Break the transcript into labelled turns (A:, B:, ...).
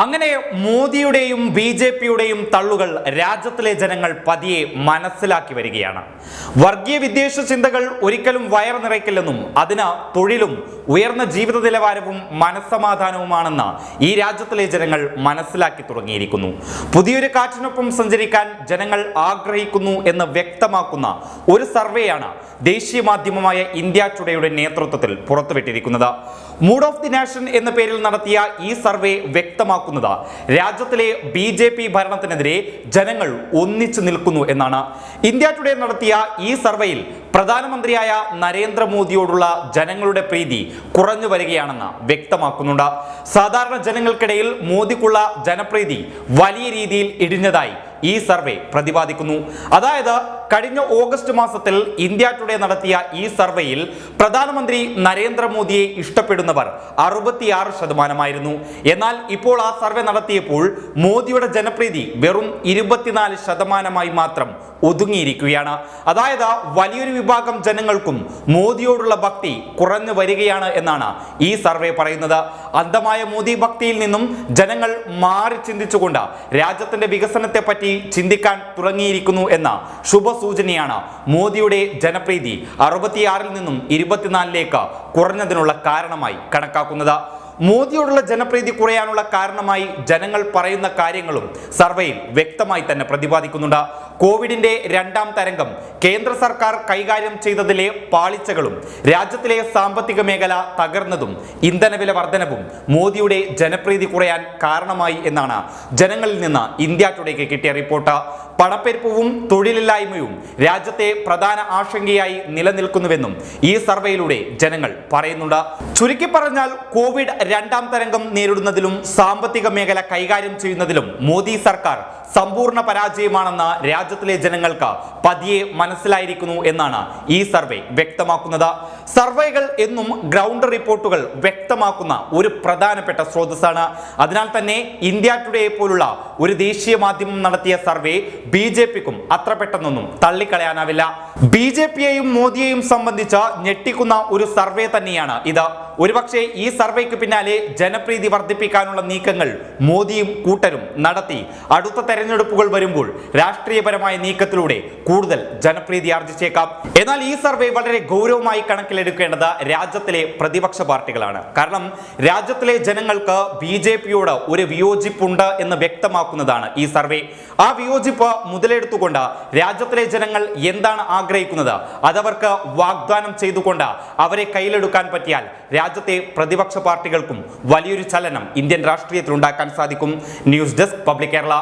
A: അങ്ങനെ മോദിയുടെയും B J പിയുടെയും തള്ളുകൾ രാജ്യത്തിലെ ജനങ്ങൾ പതിയെ മനസ്സിലാക്കി വരികയാണ്. വർഗീയ വിദ്വേഷ ചിന്തകൾ ഒരിക്കലും വയർ നിറയ്ക്കില്ലെന്നും അതിന് തൊഴിലും ഉയർന്ന ജീവിത നിലവാരവും മനസ്സമാധാനവുമാണെന്ന് ഈ രാജ്യത്തിലെ ജനങ്ങൾ മനസ്സിലാക്കി തുടങ്ങിയിരിക്കുന്നു. പുതിയൊരു കാറ്റിനൊപ്പം സഞ്ചരിക്കാൻ ജനങ്ങൾ ആഗ്രഹിക്കുന്നു എന്ന് വ്യക്തമാക്കുന്ന ഒരു സർവേയാണ് ദേശീയ മാധ്യമമായ ഇന്ത്യ ടുഡേയുടെ നേതൃത്വത്തിൽ പുറത്തുവിട്ടിരിക്കുന്നത്. മൂഡ് ഓഫ് ദി നാഷൻ എന്ന പേരിൽ നടത്തിയ ഈ സർവേ വ്യക്തമാക്കുന്നത് രാജ്യത്തിലെ ബി ജെ പി ഭരണത്തിനെതിരെ ജനങ്ങൾ ഒന്നിച്ചു നിൽക്കുന്നു എന്നാണ്. ഇന്ത്യ ടുഡേ നടത്തിയ ഈ സർവേയിൽ പ്രധാനമന്ത്രിയായ നരേന്ദ്രമോദിയോടുള്ള ജനങ്ങളുടെ പ്രീതി കുറഞ്ഞു വരികയാണെന്ന് വ്യക്തമാക്കുന്നുണ്ട്. സാധാരണ ജനങ്ങൾക്കിടയിൽ മോദിക്കുള്ള ജനപ്രീതി വലിയ രീതിയിൽ ഇടിഞ്ഞതായി ഈ സർവേ പ്രതിപാദിക്കുന്നു. അതായത് കഴിഞ്ഞ ഓഗസ്റ്റ് മാസത്തിൽ ഇന്ത്യ ടുഡേ നടത്തിയ ഈ സർവേയിൽ പ്രധാനമന്ത്രി നരേന്ദ്രമോദിയെ ഇഷ്ടപ്പെടുന്നവർ അറുപത്തിയാറ് ശതമാനമായിരുന്നു. എന്നാൽ ഇപ്പോൾ ആ സർവേ നടത്തിയപ്പോൾ മോദിയുടെ ജനപ്രീതി വെറും ഇരുപത്തിനാല് ശതമാനമായി മാത്രം ഒതുങ്ങിയിരിക്കുകയാണ്. അതായത് വലിയൊരു വിഭാഗം ജനങ്ങൾക്കും മോദിയോടുള്ള ഭക്തി കുറഞ്ഞു വരികയാണ് എന്നാണ് ഈ സർവേ പറയുന്നത്. അന്ധമായ മോദി ഭക്തിയിൽ നിന്നും ജനങ്ങൾ മാറി ചിന്തിച്ചുകൊണ്ട് രാജ്യത്തിന്റെ വികസനത്തെ പറ്റി ചിന്തിക്കാൻ തുടങ്ങിയിരിക്കുന്നു എന്ന ശുഭസൂചനയാണ് മോദിയുടെ ജനപ്രീതി അറുപത്തിയാറിൽ നിന്നും ഇരുപത്തിനാലിലേക്ക് കുറഞ്ഞതിനുള്ള കാരണമായി കണക്കാക്കുന്നത്. മോദിയോടുള്ള ജനപ്രീതി കുറയാനുള്ള കാരണമായി ജനങ്ങൾ പറയുന്ന കാര്യങ്ങളും സർവേയിൽ വ്യക്തമായി തന്നെ പ്രതിപാദിക്കുന്നുണ്ട്. കോവിഡിന്റെ രണ്ടാം തരംഗം കേന്ദ്ര സർക്കാർ കൈകാര്യം ചെയ്തതിലെ പാളിച്ചകളും രാജ്യത്തിലെ സാമ്പത്തിക മേഖല തകർന്നതും ഇന്ധനവില വർധനവും മോദിയുടെ ജനപ്രീതി കുറയാൻ കാരണമായി എന്നാണ് ജനങ്ങളിൽ നിന്ന് ഇന്ത്യ ടുഡേക്ക് കിട്ടിയ റിപ്പോർട്ട്. പണപ്പെരുപ്പവും തൊഴിലില്ലായ്മയും രാജ്യത്തെ പ്രധാന ആശങ്കയായി നിലനിൽക്കുന്നുവെന്നും ഈ സർവേയിലൂടെ ജനങ്ങൾ പറയുന്നുണ്ട്. ചുരുക്കി പറഞ്ഞാൽ കോവിഡ് രണ്ടാം തരംഗം നേരിടുന്നതിലും സാമ്പത്തിക മേഖല കൈകാര്യം ചെയ്യുന്നതിലും മോദി സർക്കാർ സമ്പൂർണ പരാജയമാണെന്ന് രാജ്യത്തിലെ ജനങ്ങൾക്ക് പതിയെ മനസ്സിലായിരിക്കുന്നു എന്നാണ് ഈ സർവേ വ്യക്തമാക്കുന്നത്. സർവേകൾ എന്നും ഗ്രൗണ്ട് റിപ്പോർട്ടുകൾ വ്യക്തമാക്കുന്ന ഒരു പ്രധാനപ്പെട്ട സ്രോതസ്സാണ്. അതിനാൽ തന്നെ ഇന്ത്യ ടുഡേ പോലുള്ള ഒരു ദേശീയ മാധ്യമം നടത്തിയ സർവേ ബി ജെ പിക്കും അത്ര പെട്ടെന്നൊന്നും തള്ളിക്കളയാനാവില്ല. ബി ജെ പിയെയും മോദിയെയും സംബന്ധിച്ച് ഞെട്ടിക്കുന്ന ഒരു സർവേ തന്നെയാണ് ഇത്. ഒരുപക്ഷെ ഈ സർവേക്ക് പിന്നാലെ ജനപ്രീതി വർദ്ധിപ്പിക്കാനുള്ള നീക്കങ്ങൾ മോദിയും കൂട്ടരും നടത്തി. അടുത്ത തെരഞ്ഞെടുപ്പുകൾ വരുമ്പോൾ രാഷ്ട്രീയപരമായ നീക്കത്തിലൂടെ കൂടുതൽ ജനപ്രീതി ആർജിച്ചേക്കാം. എന്നാൽ ഈ സർവേ വളരെ ഗൗരവമായി കണക്കിലെടുക്കേണ്ടത് രാജ്യത്തിലെ പ്രതിപക്ഷ പാർട്ടികളാണ്. കാരണം രാജ്യത്തിലെ ജനങ്ങൾക്ക് ബി ജെ പിയോട് ഒരു വിയോജിപ്പുണ്ട് എന്ന് വ്യക്തമാക്കുന്നതാണ് ഈ സർവേ. ആ വിയോജിപ്പ് മുതലെടുത്തുകൊണ്ട് രാജ്യത്തിലെ ജനങ്ങൾ എന്താണ് ആഗ്രഹിക്കുന്നത്? അതവർക്ക് വാഗ്ദാനം ചെയ്തുകൊണ്ട് അവരെ കയ്യിലെടുക്കാൻ പറ്റിയാൽ രാജ്യത്തെ പ്രതിപക്ഷ പാർട്ടികൾക്കും വലിയൊരു ചലനം ഇന്ത്യൻ രാഷ്ട്രീയത്തിൽ ഉണ്ടാക്കാൻ സാധിക്കും. News desk public Kerala.